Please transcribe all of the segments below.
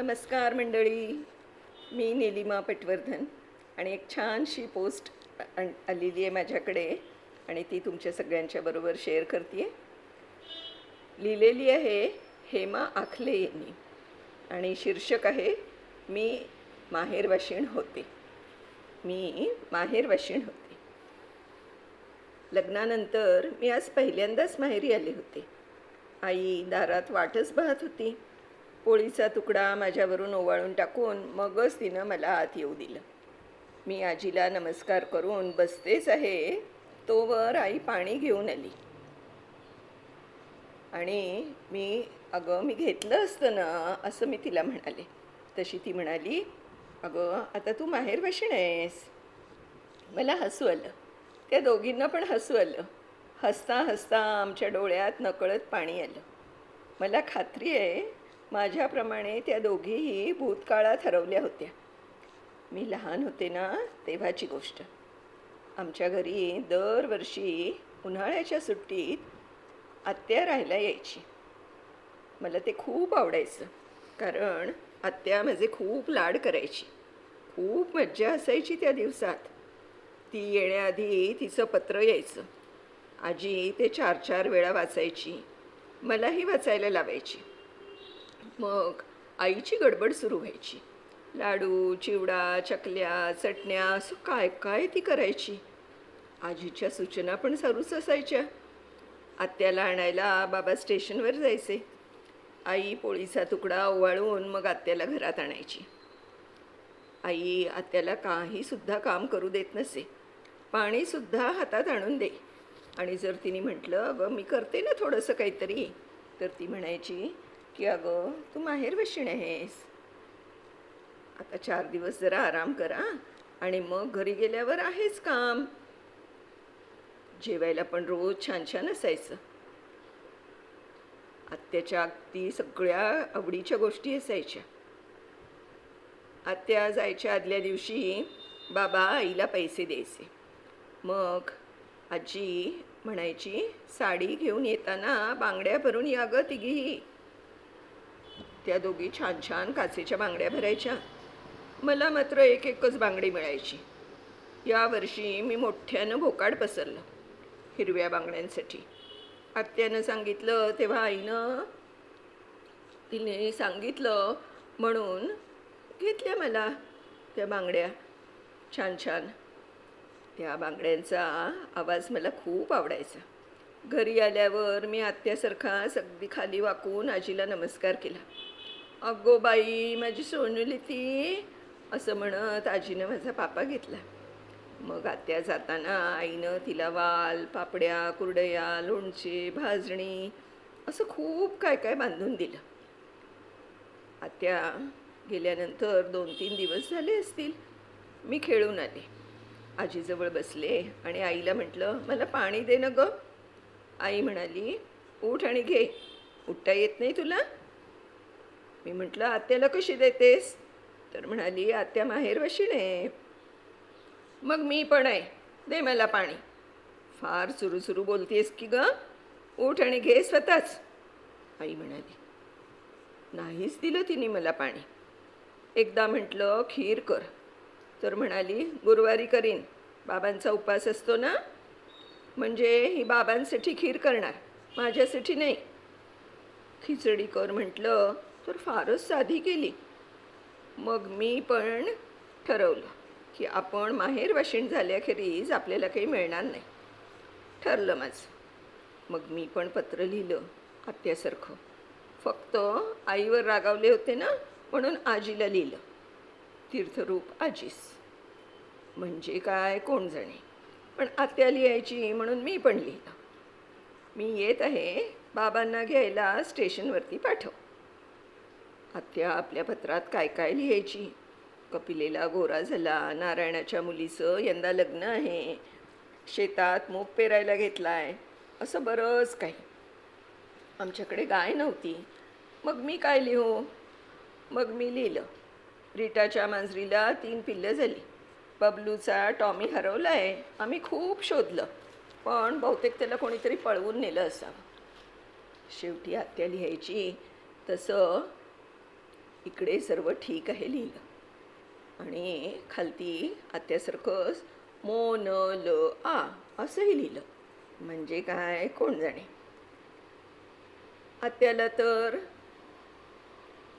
नमस्कार मंडळी. मी निलिमा पटवर्धन आणि एक छानशी पोस्ट आलेली आहे माझ्याकडे आणि ती तुमच्या सगळ्यांच्या बरोबर शेअर करते लिहिलेली आहे हेमा आखले यांनी आणि शीर्षक आहे मी माहेरवाशीण होते. मी माहेरवाशीण होते. लग्नानंतर मी आज पहिल्यांदाच माहेरी आले होते. आई दारात वाटच पाहत होती. पोळीचा तुकडा माझ्यावरून ओवाळून टाकून मगच तिनं मला आत येऊ दिलं. मी आजीला नमस्कार करून बसतेच आहे तोवर आई पाणी घेऊन आली. आणि मी अगं मी घेतलं असतं ना असं मी तिला म्हणाले. तशी ती म्हणाली अगं आता तू माहेर भाषण आहेस? मला हसू आलं. त्या दोघींना पण हसू आलं. हसता हसता आमच्या डोळ्यात नकळत पाणी आलं. मला खात्री आहे माझ्याप्रमाणे त्या दोघीही भूतकाळात हरवल्या होत्या. मी लहान होते ना तेव्हाची गोष्ट. आमच्या घरी दरवर्षी उन्हाळ्याच्या सुट्टीत आत्या राहायला यायची. मला ते खूप आवडायचं कारण आत्या माझे खूप लाड करायची. खूप मज्जा असायची त्या दिवसात. ती येण्याआधी तिचं पत्र यायचं. आजी ते चार चार वेळा वाचायची. मलाही वाचायला लावायची. मग आईची गडबड सुरू व्हायची. लाडू चिवडा चकल्या चटण्या असं काय काय ती करायची? आजीच्या सूचना पण सरूच असायच्या. आत्याला आणायला बाबा स्टेशनवर जायचे. आई पोळीचा तुकडा ओवाळून मग आत्याला घरात आणायची. आई आत्याला काहीसुद्धा काम करू देत नसे. पाणीसुद्धा हातात आणून दे. आणि जर तिने म्हटलं अगं मी करते ना थोडंसं काहीतरी तर ती म्हणायची की अगं तू माहेर वशिण आहेस. आता चार दिवस जरा आराम करा आणि मग घरी गेल्यावर आहेच काम. जेवायला पण रोज छान छान असायचं. आत्याच्या अगदी सगळ्या आवडीच्या गोष्टी असायच्या. आत्या जायच्या आदल्या दिवशी बाबा आईला पैसे द्यायचे. मग आजी म्हणायची साडी घेऊन येताना बांगड्या भरून या गं तिघीही त्या दोघी छान छान काचेच्या बांगड्या भरायच्या. मला मात्र एक एकच बांगडी मिळायची. यावर्षी मी मोठ्यानं भोकाड पसरलं हिरव्या बांगड्यांसाठी. आत्यानं सांगितलं तेव्हा आईनं तिने सांगितलं म्हणून घेतल्या मला त्या बांगड्या. छान छान. त्या बांगड्यांचा आवाज मला खूप आवडायचा. घरी आल्यावर मी आत्यासारखा अगदी खाली वाकून आजीला नमस्कार केला. अगो बाई माझी सोनूली ती असं म्हणत आजीनं माझा पापा घेतला. मग आत्या जाताना आईनं तिला वाल पापड्या कुरडया लोणचे भाजणी असं खूप काय काय बांधून दिलं. आत्या गेल्यानंतर दोन तीन दिवस झाले असतील. मी खेळून आले. आजीजवळ बसले आणि आईला म्हटलं मला पाणी दे ना गं. आई म्हणाली उठ आणि घे. उठता येत नाही तुला? मी म्हटलं आत्याला कशी देतेस? तर म्हणाली आत्या माहेर वशिणे. मग मी पण आहे. दे मला पाणी. फार सुरू सुरू बोलतेस की ग. उठ आणि घे स्वतःच. आई म्हणाली नाहीच दिलं तिने मला पाणी. एकदा म्हटलं खीर कर. तर म्हणाली गुरुवारी करीन. बाबांचा उपास असतो ना? म्हणजे ही बाबांसाठी खीर करणार. माझ्यासाठी नाही. खिचडी कर म्हटलं. तर फारच साधी केली. मग मी पण ठरवलं की आपण माहेर वाशिण झाल्याखेरीज आपल्याला काही मिळणार नाही. ठरलं माझं. मग मी पण पत्र लिहिलं आत्यासारखं. फक्त आईवर रागावले होते ना म्हणून आजीला लिहिलं. तीर्थरूप आजीस. म्हणजे काय कोण जाणे? पण आत्या लिहायची म्हणून मी पण लिहिलं. मी येत आहे बाबांना घ्यायला स्टेशनवरती पाठव. आत्या आपल्या पत्रात काय काय लिहायची? कपिलेला गोरा झाला नारायणाच्या मुलीचं यंदा लग्न आहे. शेतात मूग पेरायला घेतला आहे असं बरंच काही. आमच्याकडे गाय नव्हती. मग मी काय लिहू? मग मी लिहिलं. रीटाच्या मांजरीला तीन पिल्लं झाली. बबलूचा टॉमी हरवला आहे आम्ही खूप शोधलं. पण बहुतेक त्याला कोणीतरी पळवून नेलं असावं. शेवटी आत्या लिहायची. तसं इकडे सर्व ठीक आहे लिहिलं. आणि खालती आत्यासारखंच मो न ल आ असंही लिहिलं. म्हणजे काय? कोण जाणे? आत्याला तर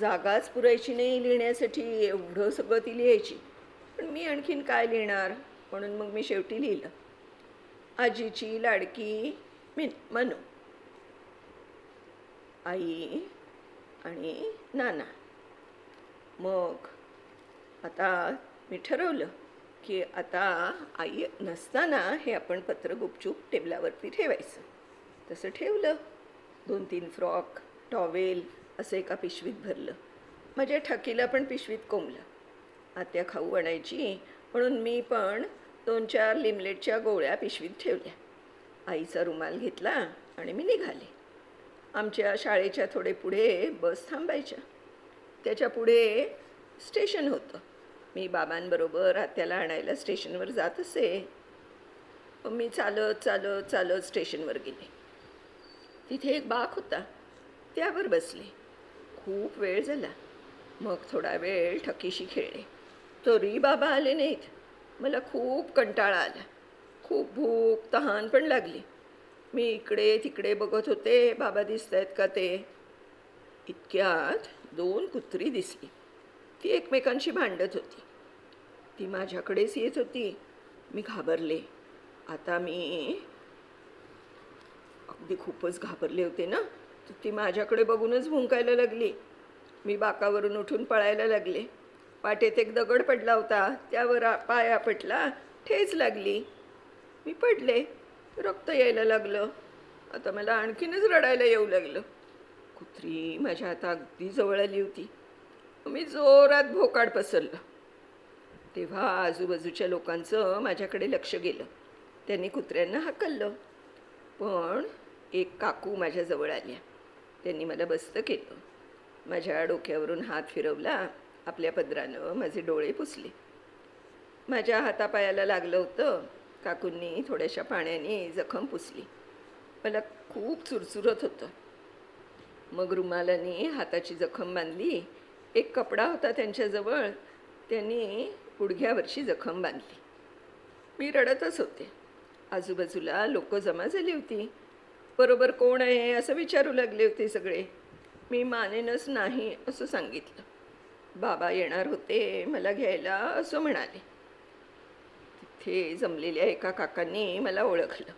जागाच पुरायची नाही लिहिण्यासाठी एवढं सगळं ती लिहायची. पण मी आणखीन काय लिहिणार? म्हणून मग मी शेवटी लिहिलं. आजीची लाडकी मिन मनू. आई आणि नाना. मग आता मी ठरवलं की आता आई नसताना हे आपण पत्र गुपचूप टेबलावरती ठेवायचं. तसं ठेवलं. दोन तीन फ्रॉक टॉवेल असं एका पिशवीत भरलं. माझ्या ठकीला पण पिशवीत कोंबलं आत्या खाऊ आणायची म्हणून मी पण दोन चार लिमलेटच्या गोळ्या पिशवीत ठेवल्या. आईचा रुमाल घेतला आणि मी निघाले. आमच्या शाळेच्या थोडे पुढे बस थांबायच्या. त्याच्या पुढे स्टेशन होतं. मी बाबांबरोबर आत्याला आणायला स्टेशनवर जात असे. मग मी चालत चालत चालत स्टेशनवर गेले. तिथे एक बाक होता. त्यावर बसले. खूप वेळ झाला. मग थोडा वेळ ठकीशी खेळले. तरी बाबा आले नाहीत. मला खूप कंटाळा आला. खूप भूक तहान पण लागली. मी इकडे तिकडे बघत होते. बाबा दिसत आहेत का ते? इतक्यात दोन कुत्री दिसली. ती एकमेकांशी भांडत होती. ती माझ्याकडेच येत होती. मी घाबरले. आता मी अगदी खूपच घाबरले होते ना? तर ती माझ्याकडे बघूनच भुंकायला लागली. मी बाकावरून उठून पळायला लागले. वाटेत एक दगड पडला होता. त्यावर पाया पाय ठेच लागली. मी पडले. रक्त यायला लागलं. आता मला आणखीनच रडायला येऊ लागलं. कुत्री माझ्या आता अगदी जवळ आली होती. मी जोरात भोकाड पसरलं. तेव्हा आजूबाजूच्या लोकांचं माझ्याकडे लक्ष गेलं. त्यांनी कुत्र्यांना हाकललं. पण एक काकू माझ्याजवळ आल्या. त्यांनी मला बस्त केलं. माझ्या डोक्यावरून हात फिरवला. आपल्या पदरानं माझे डोळे पुसले. माझ्या हातापायाला लागलं होतं. काकूंनी थोड्याशा पाण्याने जखम पुसली. मला खूप चुरचुरत होतं. मग रुमालाने हाताची जखम बांधली. एक कपडा होता त्यांच्याजवळ त्यांनी गुडघ्यावरची जखम बांधली. मी रडतच होते. आजूबाजूला लोक जमा झाली होती. बरोबर कोण आहे असं विचारू लागले होते सगळे. मी मानेनच नाही असं सांगितलं. बाबा येणार होते मला घ्यायला असं म्हणाले. तिथे जमलेल्या एका काकांनी मला ओळखलं.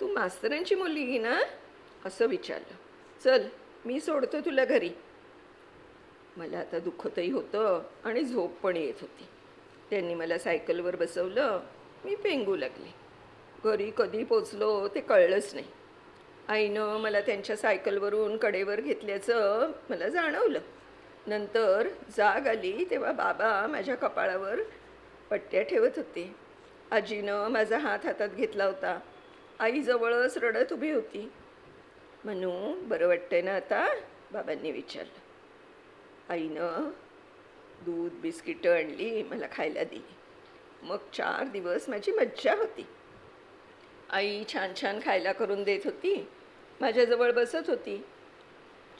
तू मास्तरांची मुलगी ना? असं विचारलं. चल मी सोडतो तुला घरी. मला आता दुःखतही होतं आणि झोप पण येत होती. त्यांनी मला सायकलवर बसवलं मी पेंगू लागले. घरी कधी पोचलो ते कळलंच नाही. आईनं मला त्यांच्या सायकलवरून कडेवर घेतल्याचं मला जाणवलं. नंतर जाग आली तेव्हा बाबा माझ्या कपाळावर पट्ट्या ठेवत होते. आजीनं माझा हात हातात घेतला होता. आई जवळच रडत उभी होती. म्हणू बरं वाटतंय ना आता? बाबांनी विचारलं. आईनं दूध बिस्किटं आणली मला खायला दिली. मग चार दिवस माझी मज्जा होती. आई छान छान खायला करून देत होती. माझ्याजवळ बसत होती.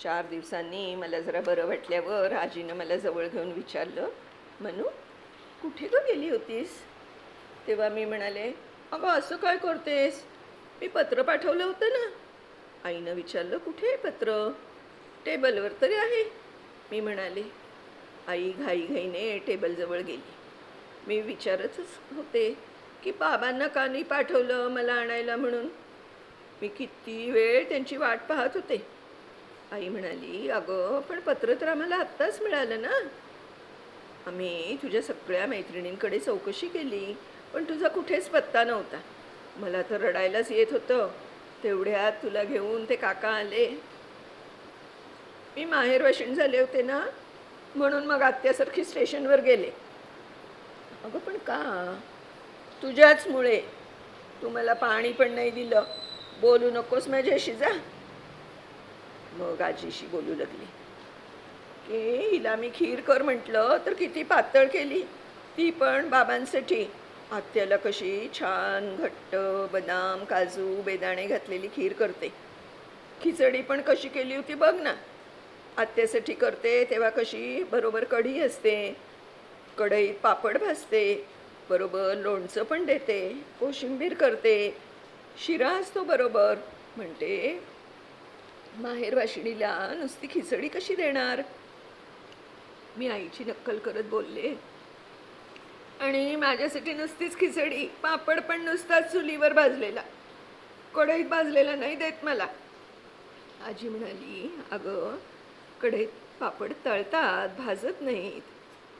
चार दिवसांनी मला जरा बरं वाटल्यावर आजीनं मला जवळ घेऊन विचारलं म्हणू कुठे तू गेली होतीस? तेव्हा मी म्हणाले अगं असं काय करतेस? मी पत्र पाठवलं होतं ना. आईनं विचारलं कुठे आहे पत्र? टेबलवर तरी आहे. मी म्हणाले आई घाईघाईने टेबलजवळ गेली. मी विचारतच होते की बाबांना का नाही पाठवलं मला आणायला म्हणून? मी किती वेळ त्यांची वाट पाहत होते. आई म्हणाली अगं पण पत्र तर आम्हाला आत्ताच मिळालं ना. आम्ही तुझ्या सगळ्या मैत्रिणींकडे चौकशी केली पण तुझा कुठेच पत्ता नव्हता. मला तर रडायलाच येत होतं. तेवढ्यात तुला घेऊन ते काका आले. मी माहेर वशीण झाले होते ना म्हणून मग आत्यासारखी स्टेशनवर गेले. अगं पण का? तुझ्याचमुळे तू मला पाणी पण नाही दिलं. बोलू नकोस माझ्याशी जा. मग आजीशी बोलू लागली. की हिला मी खीर कर म्हटलं तर किती पातळ केली. ती पण बाबांसाठी. आत्याला कशी छान घट्ट बदाम काजू बेदाणे घातलेली खीर करते. खिचडी पण कशी केली होती बघ ना. आत्यासाठी करते तेव्हा कशी बरोबर कढी असते कढईत पापड भाजते बरोबर लोणचं पण देते कोशिंबीर करते शिरा असतो बरोबर. म्हणते माहेर वाशिणीला नुसती खिचडी कशी देणार? मी आईची नक्कल करत बोलले आणि माझ्यासाठी नुसतीच खिचडी पापड पण नुसताच चुलीवर भाजलेला. कढईत भाजलेला नाही देत मला. आजी म्हणाली अगं कढईत पापड तळतात भाजत नाहीत.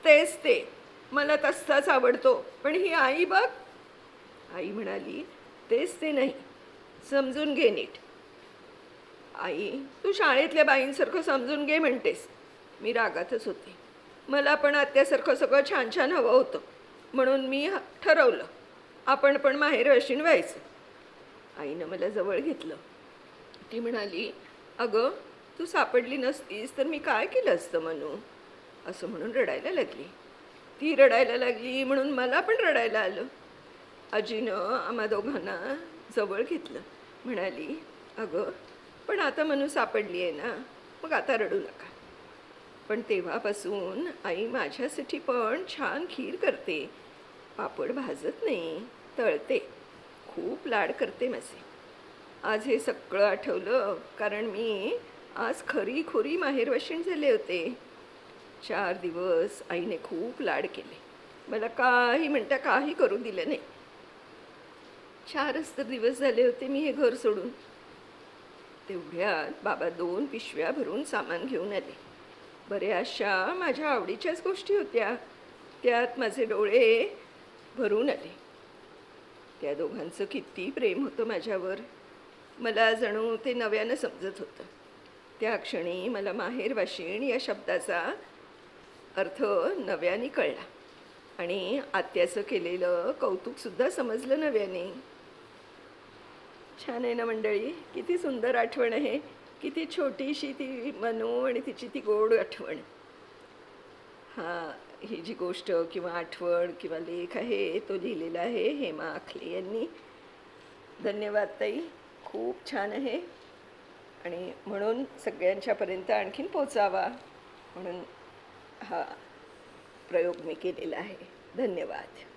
तेच ते. मला तसाच आवडतो. पण ही आई बघ. आई म्हणाली तेच ते नाही. समजून घे नीट. आई तू शाळेतल्या बाईंसारखं समजून घे म्हणतेस. मी रागातच होते. मला पण आत्यासारखं सगळं छान छान हवं होतं. म्हणून मी ह- ठरवलं. आपण पण माहेर अशीन व्हायचं. आईनं मला जवळ घेतलं. ती म्हणाली अगं तू सापडली नसतीस तर मी काय केलं असतं म्हणू असं म्हणून रडायला लागली. ती रडायला लागली म्हणून मला पण रडायला आलं. आजीनं आम्हा दोघांना जवळ घेतलं. म्हणाली अगं पण आता मनू सापडली आहे ना मग आता रडू नका. पण तेव्हापासून आई माझ्यासाठी पण छान खीर करते. पापड भाजत नाही तळते. खूप लाड करते माझे. आज हे सगळं आठवलं कारण मी आज खरी खोरी माहेरवाशीण झाले होते. चार दिवस आईने खूप लाड केले. मला काही म्हणता काही करू दिलं नाही. चारच तर दिवस झाले होते मी हे घर सोडून. तेवढ्यात बाबा दोन पिशव्या भरून सामान घेऊन आले. बऱ्याचशा माझ्या आवडीच्याच गोष्टी होत्या. त्यात माझे डोळे भरून आले. त्या दोघांचं किती प्रेम होतं माझ्यावर. मला जणू ते नव्यानं समजत होतं. त्या क्षणी मला माहेर वाशिण या शब्दाचा अर्थ नव्याने कळला. आणि आत्याचं केलेलं कौतुकसुद्धा समजलं नव्याने. छान आहे ना मंडळी? किती सुंदर आठवण आहे. किती छोटीशी ती मनू आणि तिची ती गोड आठवण. हां ही जी गोष्ट किंवा आठवण किंवा लेख आहे तो लिहिलेला आहे हेमा आखले यांनी. धन्यवाद ताई खूप छान आहे. आणि म्हणून सगळ्यांच्यापर्यंत आणखीन पोचावा म्हणून हा प्रयोग मी केलेला आहे. धन्यवाद.